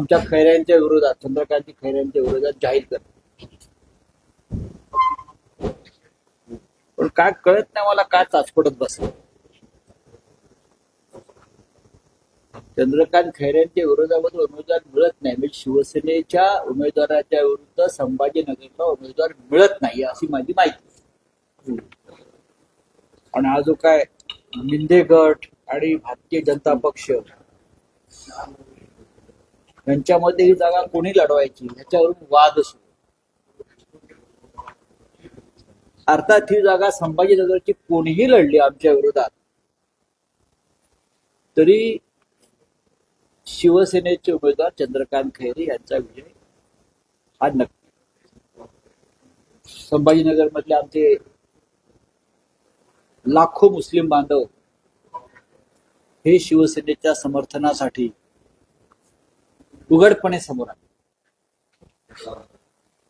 आमच्या खैऱ्यांच्या विरोधात चंद्रकांत खैऱ्यांच्या विरोधात जाहीर कर पण काय कळत नाही मला काय चाचपडत बसलं? चंद्रकांत खैऱ्यांच्या विरोधामध्ये उमेदवार मिळत नाही. म्हणजे शिवसेनेच्या उमेदवाराच्या विरुद्ध संभाजीनगरला उमेदवार मिळत नाही अशी माझी माहिती आणि हा जो काय मिंदे गट आणि भारतीय जनता पक्ष यांच्यामध्ये ही जागा कोणी लढवायची? ह्याच्यावरून वाद सुरू. अर्थात ही जागा संभाजीनगरची कोणीही लढली आमच्या विरोधात तरी शिवसेनेचे उमेदवार चंद्रकांत खैरे यांचा विजय हा नक्की. संभाजीनगर मधले आमचे लाखो मुस्लिम बांधव हे शिवसेनेच्या समर्थनासाठी उघडपणे समोर आले.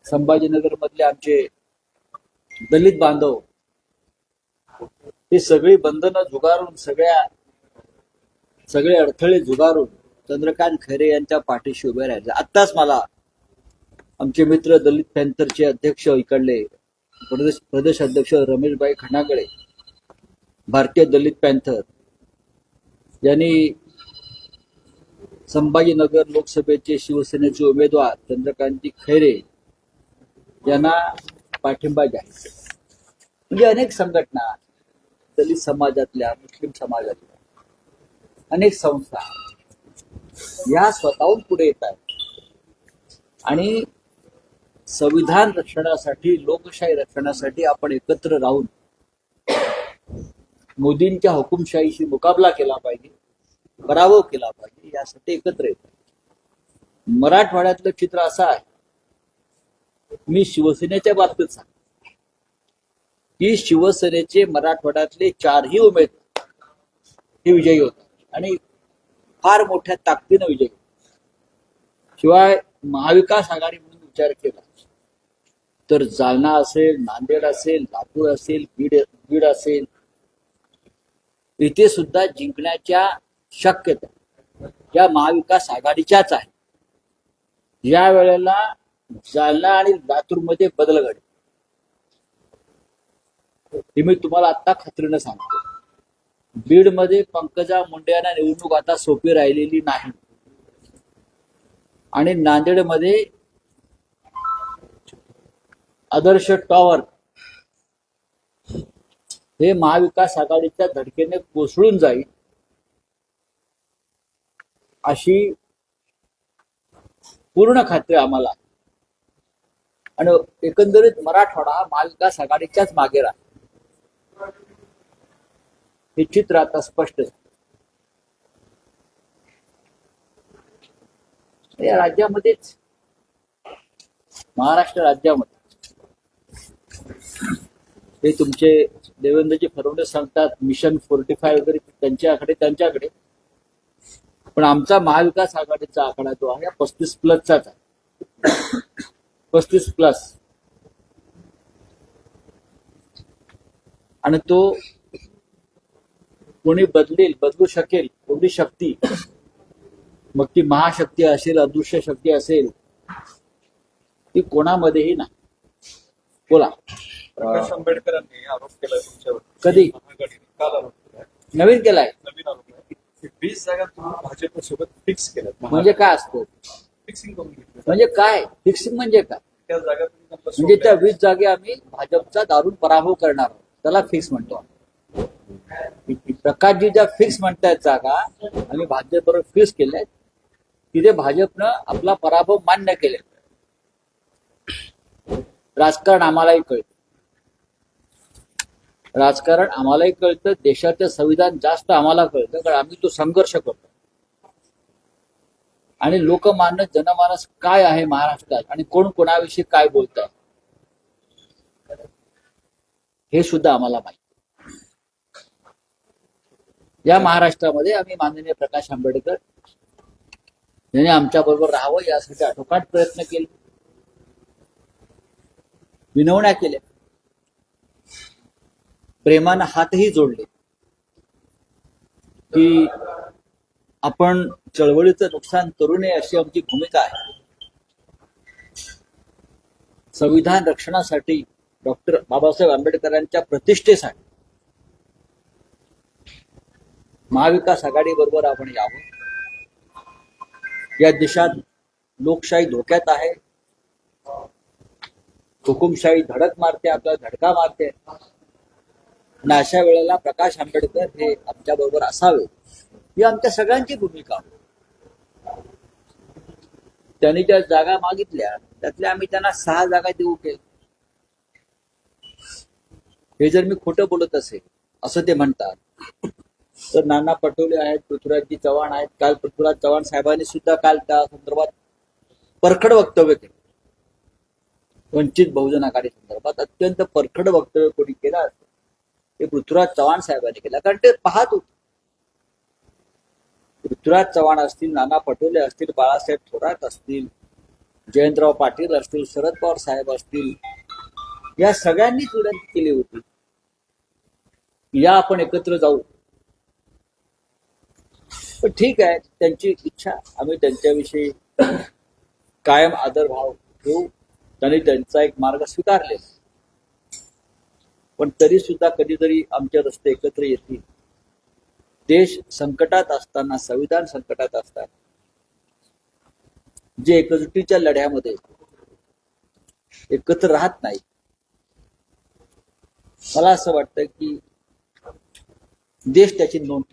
संभाजीनगर मधले आमचे दलित बांधव हे सगळी बंधनं झुगारून सगळ्या सगळे अडथळे झुगारून चंद्रकांत खैरे यांच्या पाठीशी उभे राहिले. आत्ताच मला आमचे मित्र दलित पॅन्थरचे अध्यक्ष इकडले प्रदेश प्रदेश अध्यक्ष रमेशभाई खणागळे भारतीय दलित पॅन्थर यांनी संभाजीनगर लोकसभेचे शिवसेनेचे उमेदवार चंद्रकांती खैरे यांना पाठिंबा जाहीर म्हणजे अनेक संघटना दलित समाजातल्या मुस्लिम समाजातल्या अनेक संस्था या स्वतःहून पुढे येत आहेत. आणि संविधान रक्षणासाठी लोकशाही रक्षणासाठी आपण एकत्र राहून मोदींच्या हुकुमशाहीशी मुकाबला केला पाहिजे. पराभव केला पाहिजे यासाठी एकत्र येत. मराठवाड्यातलं चित्र असं आहे. मी शिवसेनेच्या बाबतीत सांग की शिवसेनेचे मराठवाड्यातले चारही उमेदवार हे विजयी होतात. आणि फार मोठ्या ताकदीनं विजयी होतात. शिवाय महाविकास आघाडी म्हणून विचार केला तर जालना असेल नांदेड असेल लातूर असेल बीड बीड असेल इथे सुद्धा जिंकण्याच्या शक्यता. या महाविकास आघाडीच्याच आहे या वेळेला जालना आणि लातूरमध्ये बदल घडेल. हे मी तुम्हाला आता खात्रीनं सांगतो. बीडमध्ये पंकजा मुंडे यांना निवडणूक आता सोपी राहिलेली नाही. आणि नांदेडमध्ये आदर्श टॉवर हे महाविकास आघाडीच्या धडकेने कोसळून जाईल. अशी पूर्ण खात्री आम्हाला आणि एकंदरीत मराठवाडा हा महाविकास आघाडीच्याच मागे राहील. हे चित्र आता स्पष्ट या राज्यामध्येच महाराष्ट्र राज्यामध्ये हे तुमचे देवेंद्रजी फडणवीस सांगतात मिशन फोर्टी फाय वगैरे त्यांच्याकडे त्यांच्याकडे पण आमचा महाविकास आघाडीचा आकडा जो आहे पस्तीस प्लसचाच आहे. पस्तीस प्लस. आणि तो कोणी बदलेल बदलू शकेल एवढी शक्ती. मग ती महाशक्ती असेल अदृश्य शक्ती असेल ती कोणामध्येही नाही. बोला. आंबेडकरांनी आरोप कधी? काल केलाय. नवीन केलाय. नवीन की वीस जागा तुम्ही भाजप सोबत फिक्स केल्यात. म्हणजे काय असतं? फिक्सिंग करून घेतलं म्हणजे काय? फिक्सिंग म्हणजे काय? त्या जागा तुम्ही त्यांना म्हणजे त्या सोडल्या. वीस जागे आम्ही भाजपचा दारून पराभव करणार आहोत. त्याला फिक्स म्हणतो आम्ही. प्रकाशजी ज्या फिक्स म्हणतायत जागा आम्ही भाजप बरोबर फिक्स केल्यात. तिथे भाजपनं आपला पराभव मान्य केले राजकारण आम्हालाही कळतं. राजकारण आम्हालाही कळतं देशाचं संविधान जास्त आम्हाला कळतं कारण आम्ही तो संघर्ष करतो. आणि लोकमान्य जनमानस काय आहे महाराष्ट्रात आणि कोण कोणाविषयी काय बोलत आहे हे सुद्धा आम्हाला माहिती या महाराष्ट्रामध्ये आम्ही माननीय प्रकाश आंबेडकर यांनी आमच्या बरोबर राहावं यासाठी आटोकाट प्रयत्न केले. विनवण्या केल्या. प्रेमानं हातही जोडले. की आपण चळवळीचं नुकसान करू नये अशी आमची भूमिका आहे. संविधान रक्षणासाठी डॉक्टर बाबासाहेब आंबेडकरांच्या प्रतिष्ठेसाठी महाविकास आघाडी बरोबर आपण यावं. या देशात लोकशाही धोक्यात आहे. हुकुमशाही धडक मारते आपल्याला धडका मारते. आणि अशा वेळेला प्रकाश आंबेडकर हे आमच्या बरोबर असावे. ही आमच्या सगळ्यांची भूमिका. त्यांनी ज्या जागा मागितल्या त्यातल्या आम्ही त्यांना सहा जागा देऊ केल्या. हे जर मी खोटं बोलत असेल असं ते म्हणतात तर नाना पटोले आहेत पृथ्वीराजजी चव्हाण आहेत काल पृथ्वीराज चव्हाण साहेबांनी सुद्धा काल त्या संदर्भात परखड वक्तव्य केलं. वंचित बहुजन आघाडी संदर्भात अत्यंत परखड वक्तव्य कोणी केलं हे पृथ्वीराज चव्हाण साहेबांनी केलं. कारण ते पाहत होते. पृथ्वीराज चव्हाण असतील नाना पटोले असतील बाळासाहेब थोरात असतील जयंतराव पाटील असतील शरद पवार साहेब असतील या सगळ्यांनीच विनंती केली होती. या आपण एकत्र जाऊ. पण ठीक आहे त्यांची इच्छा. आम्ही त्यांच्याविषयी कायम आदरभाव ठेवू. त्यांनी त्यांचा एक मार्ग स्वीकारलेला पण तरी सुद्धा कधीतरी आमचे रस्ते एकत्र येतील. देश संकटात असताना संविधान संकटात असताना जे एकजुटीच्या लढ्यामध्ये एकत्र राहत नाही मला असं वाटतं की देश त्याची नोंद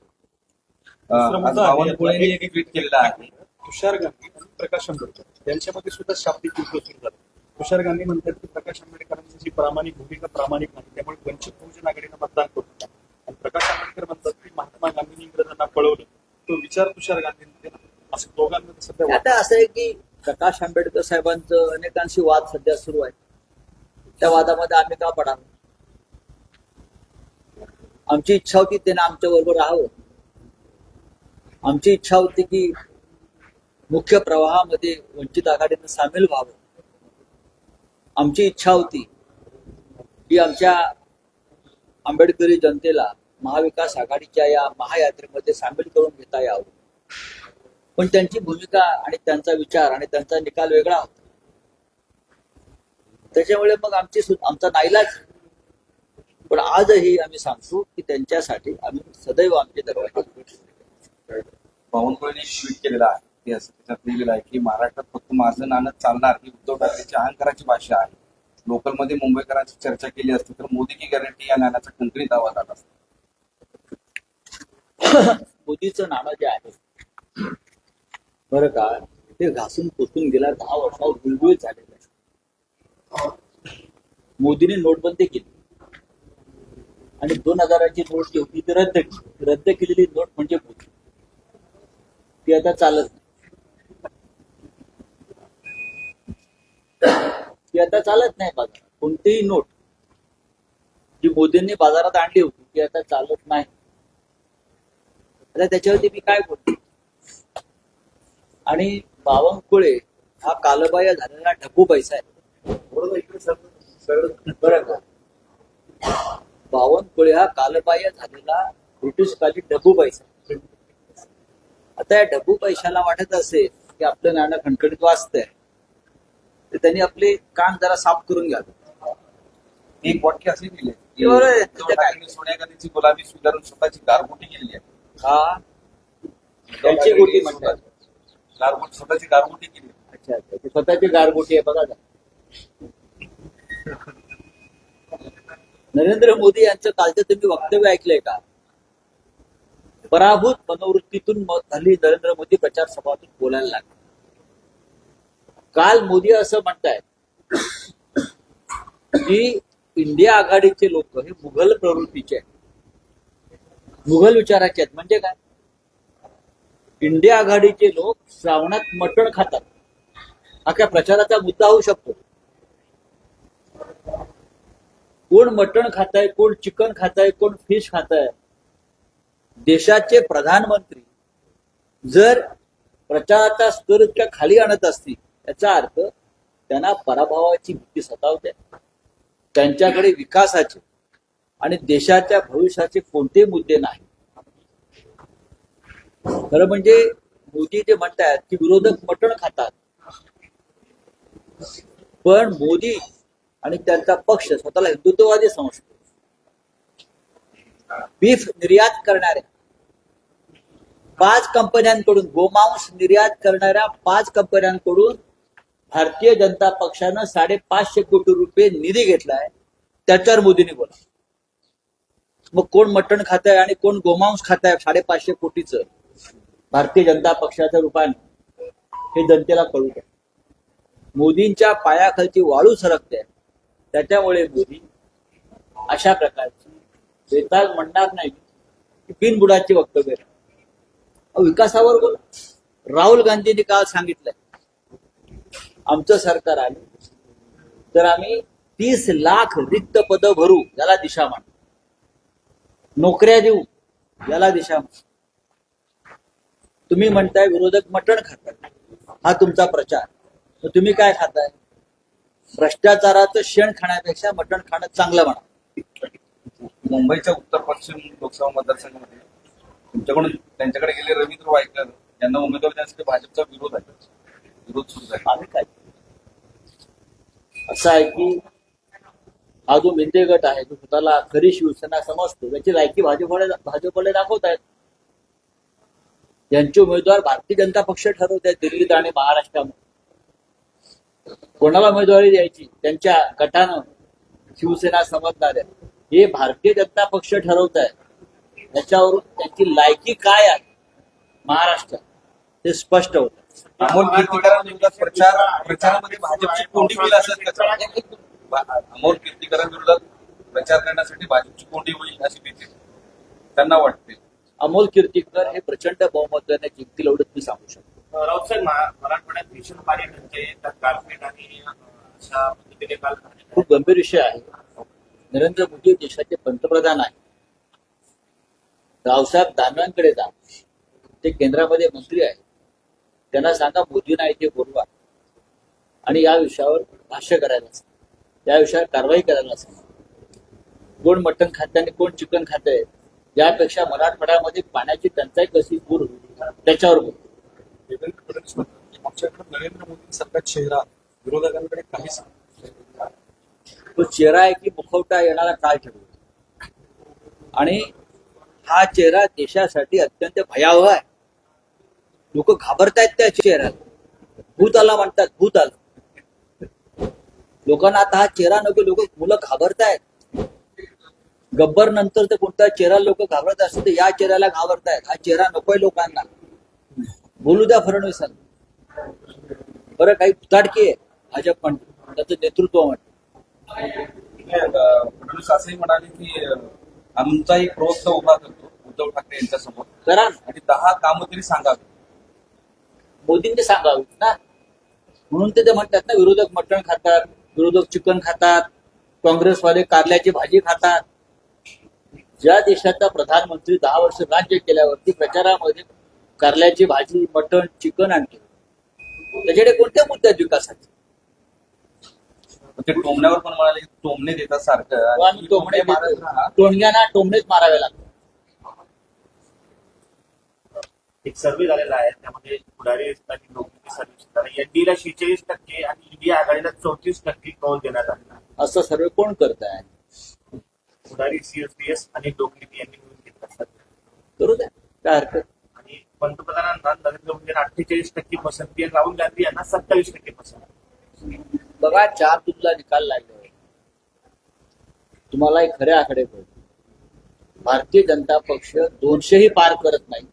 केलेलं आहे. तुषार गांधी आणि प्रकाश आंबेडकर यांच्यामध्ये सुद्धा शाब्दिक युद्ध सुरू झालं. तुषार गांधी म्हणतात की प्रकाश आंबेडकरांची जी प्रामाणिक भूमिका प्रामाणिक नाही त्यामुळे वंचित बहुजन आघाडीनं मतदान करू नका आणि प्रकाश आंबेडकर म्हणतात की महात्मा गांधींनी इंग्रजांना पळवलं. तो विचार तुषार गांधींनी असं दोघांमध्ये सध्या आता असं आहे की प्रकाश आंबेडकर साहेबांचं अनेकांशी वाद सध्या सुरू आहे. त्या वादामध्ये आम्ही का पडावं आमची इच्छा होती त्यांना आमच्या बरोबर राहावं. आमची इच्छा होती की मुख्य प्रवाहामध्ये वंचित आघाडीनं सामील व्हावं. आमची इच्छा होती की आमच्या आंबेडकरी जनतेला महाविकास आघाडीच्या या महायात्रेमध्ये सामील करून घेता यावं. पण त्यांची भूमिका आणि त्यांचा विचार आणि त्यांचा निकाल वेगळा होता. त्याच्यामुळे मग आमची आमचा नाईलाज. पण आजही आम्ही सांगतो की त्यांच्यासाठी आम्ही सदैव आमचे दरवाजे उघडे ठेवले. बावनकुळेंनी ट्विट आहे. ते असं त्याच्यात लिहिलेलं आहे की महाराष्ट्रात फक्त माझं नाणं चालणार ही उद्धव ठाकरेची अहंकाराची भाषा आहे. लोकलमध्ये मुंबईकरांची चर्चा केली असती तर मोदी की गॅरंटी या नाण्याचा खंडणीत आवाज आला असता? मोदीचं नाणं जे आहे बरं का ते घासून पुसून गेला दहा वर्षावर गुळगुळीत झालेलं आहे मोदीने नोटबंदी केली. आणि दोन हजाराची नोट जी होती ती रद्द केली. रद्द केलेली नोट म्हणजे मोदी. ती आता चालत ती आता चालत नाही बाजारात कोणतीही नोट जी मोदींनी बाजारात आणली होती ती आता चालत नाही. आता त्याच्यावरती मी काय बोलतो आणि बावनकुळे हा कालबाह्य झालेला ढकू पैसा आहे. बरं का? बावनकुळे हा कालबाह्य झालेला ब्रिटिश काली ढबू पैसा आता या ढबू पैशाला वाटत असेल की आपलं नाणं खणखणीत वाचतंय तर त्यांनी आपले कान जरा साफ करून घ्यावे. एक वाक्य असे दिले सोनिया गांधीची गुलाबी स्वीकारून स्वतःची गारगोटी केलेली आहे. हा. त्यांची गोटी म्हणतात. गारगोटी स्वतःची गारगोटी केली. आहे. अच्छा अच्छा. ती स्वतःची गारगोटी आहे बघा. नरेंद्र मोदी यांचं कालचं तुम्ही वक्तव्य ऐकलंय का? पराभूत मनोवृत्तीतून म- हल्ली नरेंद्र मोदी प्रचार सभातून बोलायला लागले. काल मोदी असं म्हणतायत की इंडिया आघाडीचे लोक हे मुघल प्रवृत्तीचे आहेत. मुघल विचाराचे आहेत. म्हणजे काय? इंडिया आघाडीचे लोक श्रावणात मटण खातात. हा काय प्रचाराचा मुद्दा होऊ शकतो. कोण मटण खाताय कोण चिकन खाताय कोण फिश खाताय? देशाचे प्रधानमंत्री जर प्रचाराचा स्तर इतक्या खाली आणत असतील याचा अर्थ त्यांना पराभवाची भीती सतावते त्यांच्याकडे विकासाचे आणि देशाच्या भविष्याचे कोणते मुद्दे नाही. खरं म्हणजे मोदी जे म्हणतात की विरोधक मटण खातात पण मोदी आणि त्यांचा पक्ष स्वतःला हिंदुत्ववादी समजतो. बीफ निर्यात करणाऱ्या पाच कंपन्यांकडून गोमांस निर्यात करणाऱ्या पाच कंपन्यांकडून भारतीय जनता पक्षानं साडेपाचशे कोटी रुपये निधी घेतलाय. त्याच्यावर मोदींनी बोला. मग कोण मटण खात आहे आणि कोण गोमांस खात आहे साडेपाचशे कोटीचं? भारतीय जनता पक्षाच्या रूपाने. हे जनतेला कळू द्या. मोदींच्या पायाखालची वाळू सरकते. त्याच्यामुळे मोदी अशा प्रकारची बेताल म्हणणार नाही की बिनबुडाची वक्तव्य विकासावर बोला. राहुल गांधींनी काल सांगितलंय आमचं सरकार आलं तर आम्ही तीस लाख रिक्त पद भरू याला दिशा मान नोकऱ्या देऊ याला दिशा मान तुम्ही म्हणताय विरोधक मटण खातात. हा तुमचा प्रचार. तर तुम्ही काय खाताय? भ्रष्टाचाराचं शेण खाण्यापेक्षा मटण खाणं चांगलं म्हणा. मुंबईच्या उत्तर पश्चिम लोकसभा मतदारसंघामध्ये तुमच्याकडून त्यांच्याकडे गेले रवींद्र वायकर. यांना उमेदवार देण्यासाठी भाजपचा विरोध आहे. विरोध सुरू काय असं आहे की हा जो मेंदे गट आहे जो स्वतःला खरी शिवसेना समजतो त्याची लायकी भाजपकडे भाजपकडे दाखवत आहेत यांचे उमेदवार भारतीय जनता पक्ष ठरवत आहेत दिल्लीत आणि महाराष्ट्रामध्ये. कोणाला उमेदवारी द्यायची? त्यांच्या गटानं शिवसेना समजणाऱ्या. हे भारतीय जनता पक्ष ठरवत आहे त्याच्यावरून त्यांची लायकी काय आहे? महाराष्ट्रात. ते स्पष्ट होतं. अमोल कीर्तीकरांविरोधात प्रचार प्रचारामध्ये भाजपची कोंडी होईल असं त्याचं भा- अमोल कीर्तीकरांविरोधात प्रचार करण्यासाठी भाजपची कोंडी होईल अशी भीती त्यांना वाटते. अमोल कीर्तीकर हे प्रचंड बहुमताने जिंकतील एवढंच मी सांगू शकतो. राऊत साहेब मा- मराठवाड्यात भीषण पाणी गारपीट आणि अं, अशा पद्धतीने काल खूप गंभीर विषय आहे. नरेंद्र मोदी देशाचे पंतप्रधान आहे रावसाहेब दानवांकडे जा. ते केंद्रामध्ये मंत्री आहेत. त्यांना सांगा मोदींना इथे बोलवा. आणि या विषयावर भाष्य करायला सांगा. या विषयावर कारवाई करायला सांगा. कोण मटण खाते आणि कोण चिकन खाते यापेक्षा मराठवाड्यामध्ये पाण्याची टंचाई कशी दूर होईल त्याच्यावर बोल देवेंद्र फडणवीस म्हणतात की आमच्याकडे नरेंद्र मोदींसारखा चेहरा विरोधकांकडे काहीच नाही. तो चेहरा आहे की मुखवटा येणारा काळ ठरवतो आणि हा चेहरा देशासाठी अत्यंत भयावह आहे. लोक घाबरतायत त्या चेहऱ्याला. भूत आला म्हणतात भूत आला लोकांना आता हा चेहरा नको लोक मुलं घाबरतायत. गब्बर नंतर तर कोणता चेहरा लोक घाबरत असतील तर या चेहऱ्याला घाबरतायत. हा चेहरा नकोय लोकांना. बोलू द्या फडणवीसांना बरं काही फुताडकी आहे. भाजप म्हणतो त्याचं नेतृत्व म्हणतो फडणवीस असंही म्हणाले की अं, आमचा एक प्रवक्ता उभा करतो उद्धव ठाकरे यांच्यासमोर. करा आणि दहा कामं तरी सांगावी मोदींनी सांगावीत ना? म्हणून ते म्हणतात ना विरोधक मटण खातात विरोधक चिकन खातात काँग्रेसवाले कारल्याची भाजी खातात. ज्या देशाचा प्रधानमंत्री दहा वर्ष राज्य केल्यावरती प्रचारामध्ये कारल्याची भाजी मटण चिकन आणते त्याच्याकडे कोणत्या मुद्दे आहेत विकासाचे ते टोमण्यावर पण म्हणाले टोमणे देतात सारखं. टोमणे. टोणग्यांना टोमणेच मारावे लागतात. एक सर्व्हे झालेला आहे. त्यामध्ये पुढारी आणि नोकरी सर्व्हिस एनडीला शेहेचाळीस टक्के आणि इंडिया आघाडीला चौतीस टक्के कौल देण्यात आला असं सर्व कोण करत आहे पुढारी सीएसडीएस आणि लोकनीती यांनी मिळून घेतला सर्वे. द्या काय हरकत? आणि पंतप्रधानांना नरेंद्र मोदींना अठ्ठेचाळीस टक्के पसंती आणि राहुल गांधी यांना सत्तावीस टक्के पसंती बघा चार तुमचा निकाल लागले. तुम्हाला एक खरे आकडे भारतीय जनता पक्ष दोनशेही पार करत नाही.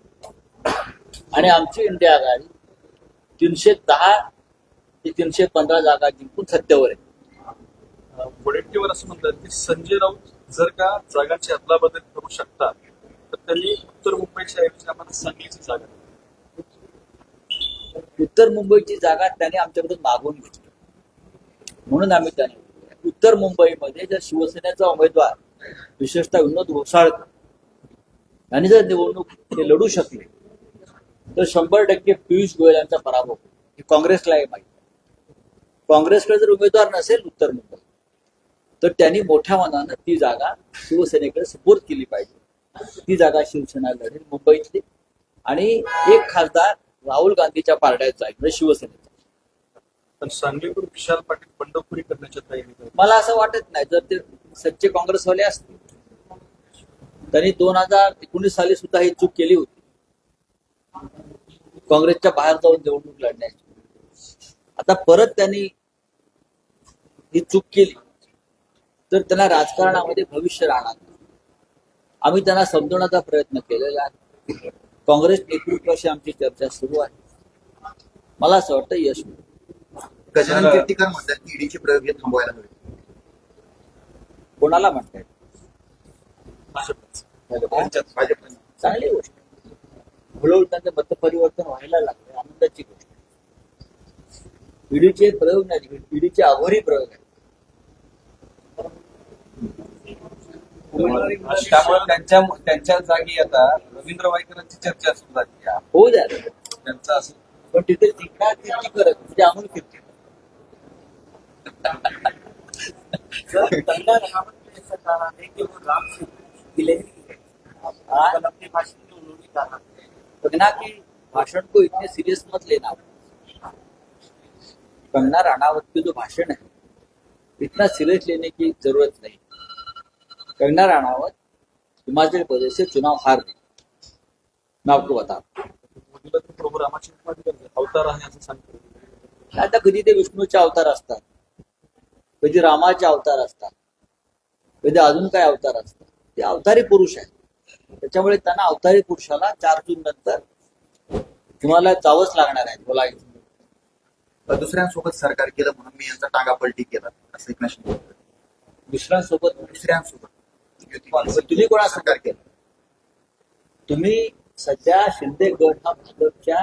आणि आमची इंडिया आघाडी तीनशे दहा ते तीनशे पंधरा जागा जिंकून सत्तेवर आहे वडेट्टीवार असं म्हणतात की संजय राऊत जर का जागांची अदलाबदल करू शकतात तर त्यांनी उत्तर मुंबईच्या ऐवजी आम्हाला सांगलीची जागा. उत्तर मुंबईची जागा त्याने आमच्याकडून मागवून घेतली म्हणून आम्ही त्याने उत्तर मुंबईमध्ये जर शिवसेनेचा उमेदवार विशेषतः विनोद घोसाळकर यांनी जर निवडणूक ते लढू शकले तर शंभर टक्के पियुष गोयल यांचा पराभव. हे काँग्रेसलाही माहिती आहे. काँग्रेसकडे जर उमेदवार नसेल उत्तर मुंबई तर त्यांनी मोठ्या मनानं ती जागा शिवसेनेकडे सुपूर्द केली पाहिजे. ती जागा शिवसेना लढेल मुंबईतली. आणि एक खासदार राहुल गांधीच्या पार्ट्याचा आहे म्हणजे शिवसेनेचा. पण विशाल पाटील बंडखोरी करण्याच्या तयारीत मला असं वाटत नाही. जर ते सच्चे काँग्रेसवाले असतील. त्यांनी दोन हजार एकोणीस साली सुद्धा ही चूक केली होती. काँग्रेसच्या बाहेर जाऊन निवडणूक लढण्याची. आता परत त्यांनी ही चूक केली तर त्यांना राजकारणामध्ये भविष्य राहणार. आम्ही त्यांना समजवण्याचा प्रयत्न केलेला आहे. काँग्रेस नेतृत्वाशी आमची चर्चा सुरू आहे. मला असं वाटतं यश. गजानन कीर्तिकर म्हणतात की ईडीचे प्रयोग हे थांबवायला हवे. कोणाला म्हणताय? चांगली गोष्ट हळूहळू त्यांचं मतपरिवर्तन व्हायला लागलं आनंदाची गोष्ट. ईडीचे प्रयोग नाही ईडीचे अघोरी प्रयोग आहेत त्यामुळे त्यांच्या त्यांच्या जागी आता रवींद्र वायकरांची चर्चा सुरू झाली. होऊ द्या त्यांचं असं पण तिथे टिकणार कीर्ती करत म्हणजे कीर्ती ऐसा है कि वो राम से गिलहरी है? कल अपने भाषण में उन्होंने कहा कंगना की भाषण को इतने सीरियस मत लेना कंगना राणावत की जो भाषण है इतना सीरियस लेने की जरूरत नहीं. कंगना राणावत हिमाचल प्रदेश से चुनाव हार गई मैं आपको बता. अवतार आहे असं सांगतो. आता कधी ते विष्णूचे अवतार असतात? कधी रामाचे अवतार असतात? कधी अजून काय अवतार असतात? ते अवतारी पुरुष आहेत. त्याच्यामुळे त्यांना अवतारी पुरुषाला चार जून नंतर तुम्हाला जावंच लागणार आहे बोलायचं दुसऱ्यांसोबत सरकार केलं म्हणून मी यांचा टांगा पलटी केला असं एकनाथ शिंदे म्हणतात. दुसऱ्यांसोबत? दुसऱ्यांसोबत. तुम्ही कोणासोबत? सरकार केलं. तुम्ही सध्या शिंदे गट हा भाजपच्या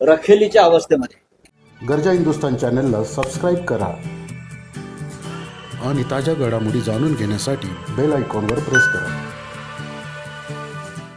रखेलीच्या अवस्थेमध्ये. गरजा हिंदुस्तान चॅनलला सबस्क्राईब करा. आणि ताज्या घडामोडी जाणून घेण्यासाठी बेल आयकॉनवर प्रेस करा.